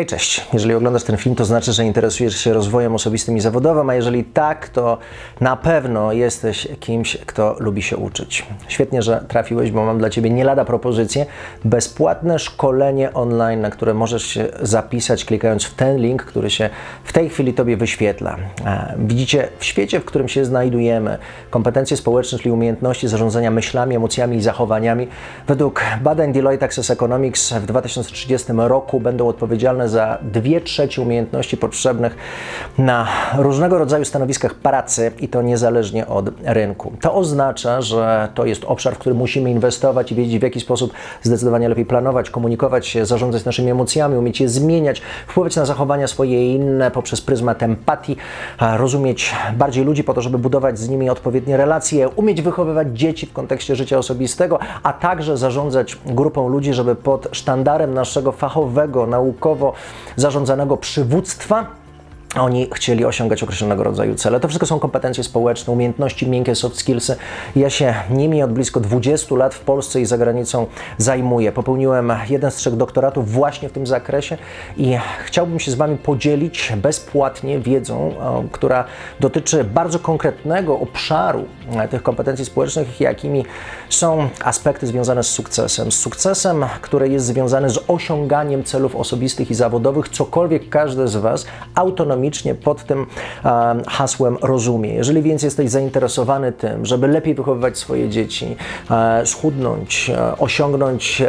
Hej, cześć. Jeżeli oglądasz ten film, to znaczy, że interesujesz się rozwojem osobistym i zawodowym, a jeżeli tak, to na pewno jesteś kimś, kto lubi się uczyć. Świetnie, że trafiłeś, bo mam dla Ciebie nie lada propozycję. Bezpłatne szkolenie online, na które możesz się zapisać, klikając w ten link, który się w tej chwili Tobie wyświetla. E, Widzicie, w świecie, w którym się znajdujemy, kompetencje społeczne, czyli umiejętności zarządzania myślami, emocjami i zachowaniami, według badań Deloitte Access Economics w 2030 roku będą odpowiedzialne za dwie trzecie umiejętności potrzebnych na różnego rodzaju stanowiskach pracy i to niezależnie od rynku. To oznacza, że to jest obszar, w który musimy inwestować i wiedzieć, w jaki sposób zdecydowanie lepiej planować, komunikować się, zarządzać naszymi emocjami, umieć je zmieniać, wpływać na zachowania swoje i inne poprzez pryzmat empatii, rozumieć bardziej ludzi po to, żeby budować z nimi odpowiednie relacje, umieć wychowywać dzieci w kontekście życia osobistego, a także zarządzać grupą ludzi, żeby pod sztandarem naszego fachowego, naukowo zarządzanego przywództwa oni chcieli osiągać określonego rodzaju cele. To wszystko są kompetencje społeczne, umiejętności miękkie, soft skillsy. Ja się nimi od blisko 20 lat w Polsce i za granicą zajmuję. Popełniłem jeden z trzech doktoratów właśnie w tym zakresie i chciałbym się z Wami podzielić bezpłatnie wiedzą, o, która dotyczy bardzo konkretnego obszaru e, tych kompetencji społecznych, jakimi są aspekty związane z sukcesem. Z sukcesem, który jest związany z osiąganiem celów osobistych i zawodowych, cokolwiek każdy z Was autonomicznie pod tym e, hasłem rozumie. Jeżeli więc jesteś zainteresowany tym, żeby lepiej wychowywać swoje dzieci, e, schudnąć, e, osiągnąć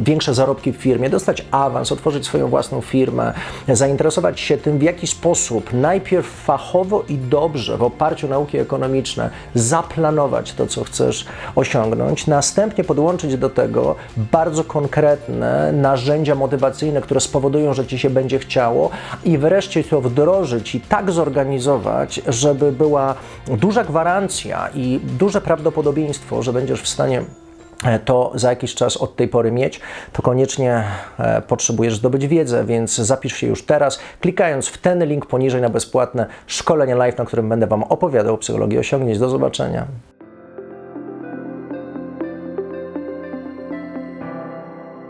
większe zarobki w firmie, dostać awans, otworzyć swoją własną firmę, zainteresować się tym, w jaki sposób najpierw fachowo i dobrze w oparciu o nauki ekonomiczne zaplanować to, co chcesz osiągnąć, następnie podłączyć do tego bardzo konkretne narzędzia motywacyjne, które spowodują, że ci się będzie chciało i wreszcie to wdrożyć i tak zorganizować, żeby była duża gwarancja i duże prawdopodobieństwo, że będziesz w stanie e, to za jakiś czas od tej pory mieć, to koniecznie e, potrzebujesz zdobyć wiedzę, więc zapisz się już teraz, klikając w ten link poniżej na bezpłatne szkolenie live, na którym będę Wam opowiadał o psychologii osiągnięć. Do zobaczenia.